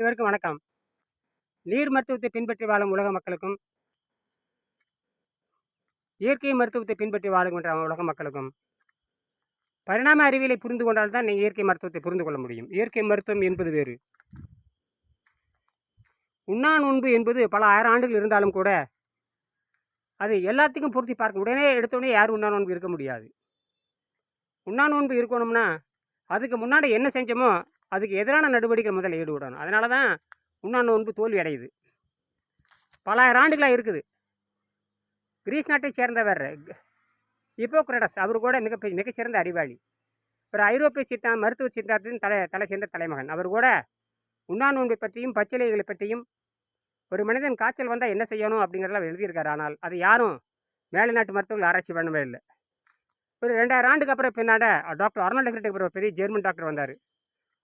இவருக்கும் வணக்கம். நீர் மருத்துவத்தை பின்பற்றி வாழும் உலக மக்களுக்கும் இயற்கை மருத்துவத்தை பின்பற்றி வாழுகின்ற உலக மக்களுக்கும் பரிணாம அறிவியலை புரிந்து கொண்டால் தான் நீங்கள் இயற்கை மருத்துவத்தை புரிந்து கொள்ள முடியும். இயற்கை மருத்துவம் என்பது வேறு. உண்ணா நோன்பு என்பது பல ஆயிரம் ஆண்டுகள் இருந்தாலும் கூட அது எல்லாத்துக்கும் பொருத்தி பார்க்க உடனே எடுத்தோடனே யாரும் உண்ணா நோன்பு இருக்க முடியாது. உண்ணா நோன்பு இருக்கணும்னா அதுக்கு முன்னாடி என்ன செஞ்சோமோ அதுக்கு எதிரான நடவடிக்கை முதல்ல ஈடுபடணும். அதனால தான் உண்ணா நோன்பு தோல்வி அடையுது பலாயிரம் ஆண்டுகளாக இருக்குது. கிரீஸ் நாட்டை சேர்ந்தவர் ஹிப்போக்ரடஸ் அவர் கூட மிக மிகச்சிறந்த அறிவாளி. ஒரு ஐரோப்பிய சித்தா மருத்துவ சித்தாந்தத்தின் தலை தலை சேர்ந்த தலைமகன். அவர் கூட உண்ணா நோன்பை பற்றியும் பச்சிலைகளை பற்றியும் ஒரு மனிதன் காய்ச்சல் வந்தால் என்ன செய்யணும் அப்படிங்கிறதெல்லாம் எழுதியிருக்காரு. ஆனால் அது யாரும் மேலை நாட்டு மருத்துவர்கள் ஆராய்ச்சி பண்ணவே இல்லை. ஒரு ரெண்டாயிரம் ஆண்டுக்கு அப்புறம் பின்னாட டாக்டர் அர்னால்டு கிட்ட ஒரு பெரிய ஜெர்மன் டாக்டர் வந்தார்.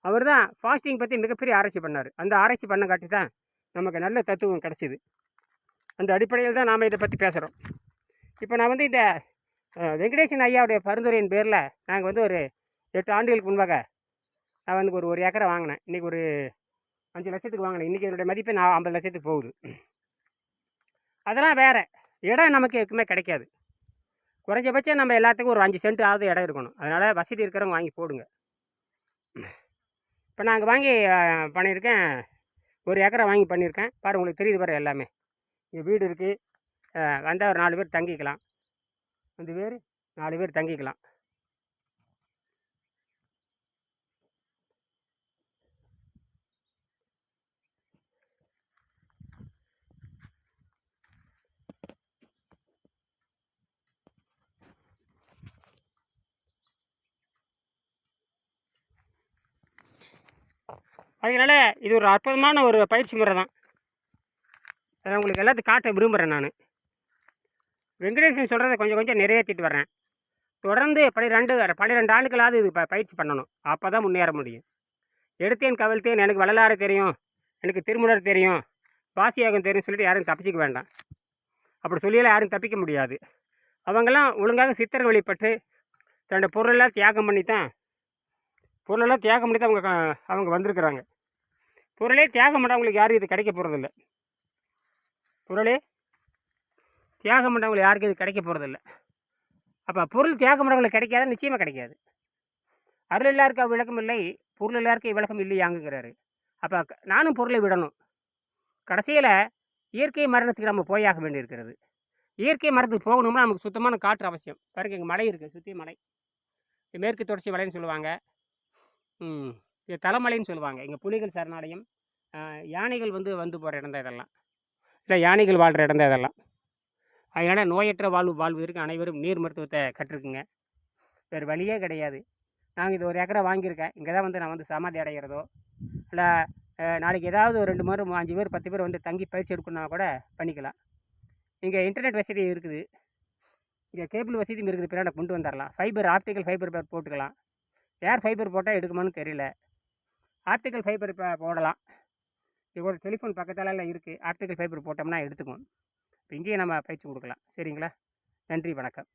அவர் தான் ஃபாஸ்டிங் பற்றி மிகப்பெரிய ஆராய்ச்சி பண்ணார். அந்த ஆராய்ச்சி பண்ண காட்டி தான் நமக்கு நல்ல தத்துவம் கிடச்சிது. அந்த அடிப்படையில் தான் நாம் இதை பற்றி பேசுகிறோம் இப்போ நான் வந்து இந்த வெங்கடேசன் ஐயாவுடைய பரிந்துரையின் பேரில் நாங்கள் வந்து ஒரு எட்டு ஆண்டுகளுக்கு முன்பாக நான் வந்து ஒரு ஒரு ஏக்கரை வாங்கினேன். இன்றைக்கி ஒரு அஞ்சு லட்சத்துக்கு வாங்கினேன். இன்றைக்கி என்னுடைய மதிப்பு நான் ஐம்பது லட்சத்துக்கு போகுது. அதெல்லாம் வேறு. இடம் நமக்கு எதுக்குமே கிடைக்காது. குறைஞ்சபட்சம் நம்ம எல்லாத்துக்கும் ஒரு அஞ்சு சென்ட் ஆகுது இடம் இருக்கணும். அதனால் வசதி இருக்கிறவங்க வாங்கி போடுங்க. இப்போ நாங்கள் வாங்கி பண்ணியிருக்கேன். ஒரு ஏக்கரை வாங்கி பண்ணியிருக்கேன். பாரு உங்களுக்கு தெரியுது பாரு எல்லாமே. இங்கே வீடு இருக்குது வந்தால் ஒரு நாலு பேர் தங்கிக்கலாம். அஞ்சு பேர் நாலு பேர் தங்கிக்கலாம். அதனால் இது ஒரு அற்புதமான ஒரு பயிற்சி முறை தான். அதை உங்களுக்கு எல்லாத்தையும் காட்ட விரும்புகிறேன் நான். வெங்கடேசன் சொல்கிறத கொஞ்சம் கொஞ்சம் நிறைவேற்றிட்டு வரேன் தொடர்ந்து பனிரெண்டு பன்னிரெண்டு ஆண்டுகளாவது இது ப பயிற்சி பண்ணணும். அப்போ தான் முன்னேற முடியும். எடுத்தேன் கவிழ்த்தேன் எனக்கு வள்ளலாறு தெரியும் எனக்கு திருமுடர் தெரியும் வாசியாகம் தெரியும் சொல்லிட்டு யாரும் தப்பிச்சிக்க வேண்டாம். அப்படி சொல்லியெல்லாம் யாரும் தப்பிக்க முடியாது. அவங்கெல்லாம் ஒழுங்காக சித்திர வழிபட்டு தன்னோட பொருளெல்லாம் தியாகம் பண்ணி தான் பொருளெல்லாம் தியாகம் பண்ணி தான் அவங்க அவங்க வந்திருக்கிறாங்க. பொருளே தியாகம் பண்ணவங்களுக்கு யாரும் இது கிடைக்க போகிறதில்ல பொருளே தியாகம் பண்ணவங்களுக்கு யாருக்கும் இது கிடைக்க போகிறதில்ல அப்போ பொருள் தியாகம் பண்ணவங்களுக்கு கிடைக்காத? நிச்சயமாக கிடைக்காது. அருள் எல்லாருக்கும் விளக்கம் இல்லை. பொருள் எல்லாருக்கும் விளக்கம் இல்லையாங்கிறாரு அப்போ நானும் பொருளை விடணும். கடைசியில் இயற்கை மரணத்துக்கு நம்ம போயாக வேண்டியிருக்கிறது. இயற்கை மரத்துக்கு போகணும்னா நமக்கு சுத்தமான காற்று அவசியம். பாருங்க இங்கே மலை இருக்குது சுற்றி மலை. மேற்கு தொடர்ச்சி மலைன்னு சொல்லுவாங்க. இது தலைமலைன்னு சொல்லுவாங்க. இங்கே புலிகள் சரணாலயம் யானைகள் வந்து வந்து போகிற இடம் தான் இதெல்லாம். இல்லை யானைகள் வாழ்கிற இடம் தான் இதெல்லாம். அதனால் நோயற்ற வாழ்வு வாழ்வதற்கு அனைவரும் நீர் மருத்துவத்தை கற்றுக்குங்க. வேறு வழியே கிடையாது. நாங்கள் இது ஒரு ஏக்கரை வாங்கியிருக்கேன். இங்கே தான் வந்து நான் வந்து சமாதி அடைகிறதோ இல்லை நாளைக்கு ஏதாவது ஒரு ரெண்டு மூணு அஞ்சு பேர் பத்து பேர் வந்து தங்கி பயிற்சி எடுக்கணுன்னா கூட பண்ணிக்கலாம். இங்கே இன்டர்நெட் வசதி இருக்குது. இங்கே கேபிள் வசதியும் இருக்குது. பின்னாடி கொண்டு வந்துடலாம் ஃபைபர் ஆப்டிக்கல் ஃபைபர் போட்டுக்கலாம். ஏர் ஃபைபர் போட்டால் எடுக்குமான்னு தெரியல. ஆப்டிக்கல் ஃபைபர் இப்போ போடலாம். ஒரு டெலிஃபோன் பக்கத்தாலலாம் இருக்குது ஆப்டிக்கல் ஃபைபர் போட்டோம்னா எடுத்துக்கும் இப்போ இங்கேயே நம்ம பயிற்சி கொடுக்கலாம். சரிங்களா? நன்றி வணக்கம்.